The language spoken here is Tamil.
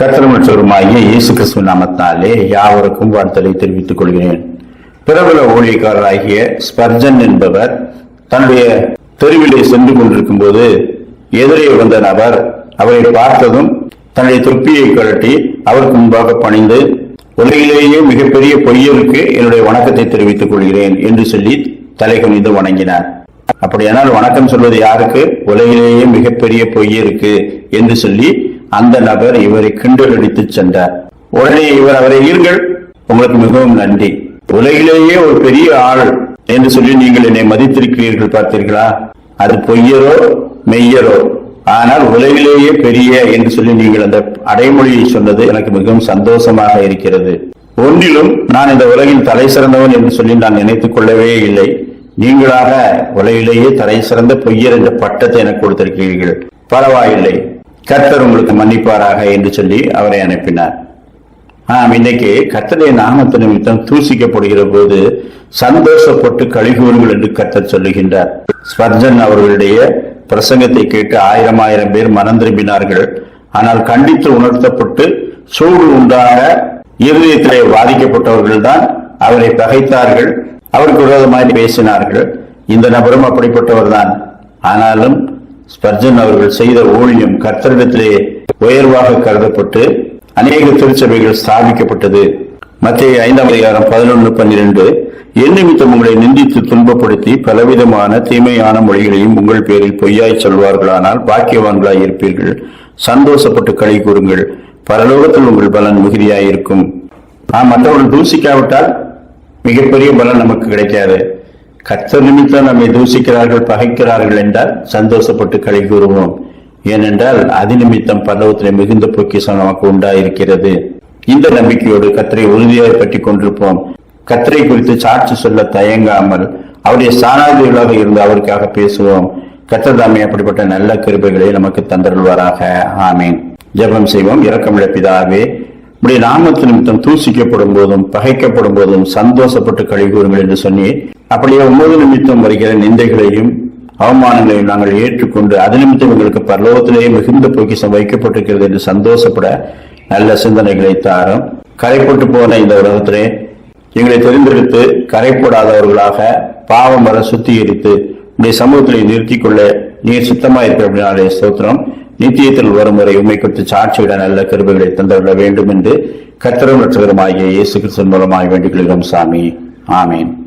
கத்திரமற்றவருமாகிய இயேசு கிறிஸ்துவ நாமத்தினாலே யாவருக்கும் வாழ்த்தலை தெரிவித்துக் கொள்கிறேன். பிரபல ஊழியக்காரராகிய ஸ்பர்ஜன் என்பவர் தன்னுடைய தெருவிலே சென்று கொண்டிருக்கும் போது எதிரே வந்த நபர் அவரை பார்த்ததும் தன்னுடைய தொப்பியை கழட்டி அவருக்கு முன்பாக பணிந்து உலகிலேயே மிகப்பெரிய பொய்யருக்கு என்னுடைய வணக்கத்தை தெரிவித்துக் கொள்கிறேன் என்று சொல்லி தலை குனிந்து வணங்கினார். அப்படியானால் வணக்கம் சொல்வது யாருக்கு? உலகிலேயே மிகப்பெரிய பொய்யருக்கு என்று சொல்லி அந்த நபர் இவரை கிண்டல் அடித்து சென்றார். உடனே இவர் அவரை ஈர்கள் உங்களுக்கு மிகவும் நன்றி. உலகிலேயே ஒரு பெரிய ஆள் என்று சொல்லி நீங்கள் என்னை மதித்திருக்கிறீர்கள் பார்த்தீர்களா? அது பொய்யரோ மெய்யரோ? ஆனால் உலகிலேயே பெரிய என்று சொல்லி நீங்கள் அந்த அடைமொழியை சொன்னது எனக்கு மிகவும் சந்தோஷமாக இருக்கிறது. ஒன்றிலும் நான் இந்த உலகில் தலை சிறந்தவன் என்று சொல்லி நான் நினைத்துக் கொள்ளவே இல்லை. நீங்களாக உலகிலேயே தலை சிறந்த பொய்யர் என்ற பட்டத்தை எனக்கு கொடுத்திருக்கிறீர்கள். பரவாயில்லை. கர்த்தர் உங்களுக்கு மன்னிப்பாராக என்று சொல்லி அவரை அனுப்பினார். ஆம் இன்னைக்கு கர்த்தருடைய நாமத்து நிமித்தம் தூசிக்கப்படுகிற போது சந்தோஷப்பட்டு கழிகூறுங்கள் என்று கர்த்தர் சொல்லுகின்றார். ஸ்பர்ஜன் அவர்களுடைய பிரசங்கத்தை கேட்டு ஆயிரம் ஆயிரம் பேர் மனம் திரும்பினார்கள். ஆனால் கண்டித்து உணர்த்தப்பட்டு சூடு உண்டாக இருதயத்திலே பாதிக்கப்பட்டவர்கள் தான் அவரை பகைத்தார்கள். அவருக்கு விரோதமாய் பேசினார்கள். இந்த நபரும் அப்படிப்பட்டவர் தான் ஆனாலும் ஸ்பர்ஜன் அவர்கள் செய்த ஊழியம் கர்த்தரிடத்திலே உயர்வாக கருதப்பட்டு அநேக திருச்சபைகள் ஸ்தாபிக்கப்பட்டது. மத்திய ஐந்தாம் அதிகாரம் பதினொன்று பன்னிரண்டு. என் நிமித்தம் உங்களை நிந்தித்து துன்பப்படுத்தி பலவிதமான தீமையான மொழிகளையும் உங்கள் பேரில் பொய்யாய் சொல்வார்களானால் பாக்கியவான்களாய் இருப்பீர்கள். சந்தோஷப்பட்டு களி கூறுங்கள். பரலோகத்தில் உங்கள் பலன் மிகுதியாயிருக்கும். ஆம் மற்றவர்கள் தூசிக்காவிட்டால் மிகப்பெரிய பலன் நமக்கு கிடைக்காது. கர்த்தர் நிமித்தம் நம்மை தூசிக்கிறார்கள் பகைக்கிறார்கள் என்றால் சந்தோஷப்பட்டு களை கூறுவோம் ஏனென்றால் அது நிமித்தம் பல்லவத்திலே மிகுந்த பொக்கிசம் நமக்கு உண்டாயிருக்கிறது. இந்த நம்பிக்கையோடு கத்தரை உறுதியாக பற்றி கொண்டிருப்போம். கத்தரை குறித்து சாட்சி சொல்ல தயங்காமல் அவருடைய சாணாதிகளாக இருந்து அவருக்காக பேசுவோம். கத்ததாமே அப்படிப்பட்ட நல்ல கிருபைகளை நமக்கு தந்தருள்வாராக. ஆமீன். ஜெபம் செய்வோம். இரக்கமிழ பிதாவே உடைய நாமத்து நிமித்தம் தூசிக்கப்படும் போதும் பகைக்கப்படும் போதும் சந்தோஷப்பட்டு கழிவுறுங்கள் என்று சொன்னேன் அப்படியே ஒன்பது நிமித்தம் வருகிற நிந்தைகளையும் அவமானங்களையும் நாங்கள் ஏற்றுக்கொண்டு அது நிமித்தம் எங்களுக்கு பரலோகத்திலேயே மிகுந்த பொக்கிஷம் வைக்கப்பட்டிருக்கிறது என்று சந்தோஷப்பட நல்ல சிந்தனைகளை தாரும். கரைப்பட்டு போன இந்த உலகத்திலே எங்களை தெரிந்தெடுத்து கரைப்படாதவர்களாக பாவம் வர சுத்திகரித்து உடைய சமூகத்திலே நிறுத்திக் கொள்ள நீர் சுத்தமாயிருக்கிறபடினாலே ஸ்தோத்திரம். நித்தியத்தில் வரும் வரை உண்மை குறித்து சாட்சியிட நல்ல கருவிகளை தந்துவிட வேண்டும் என்று கத்திரம் லட்சகரமாகிய இயேசு கிறிஸ்தன் மூலமாக வேண்டிக் கொள்கிறோம் சாமி. ஆமீன்.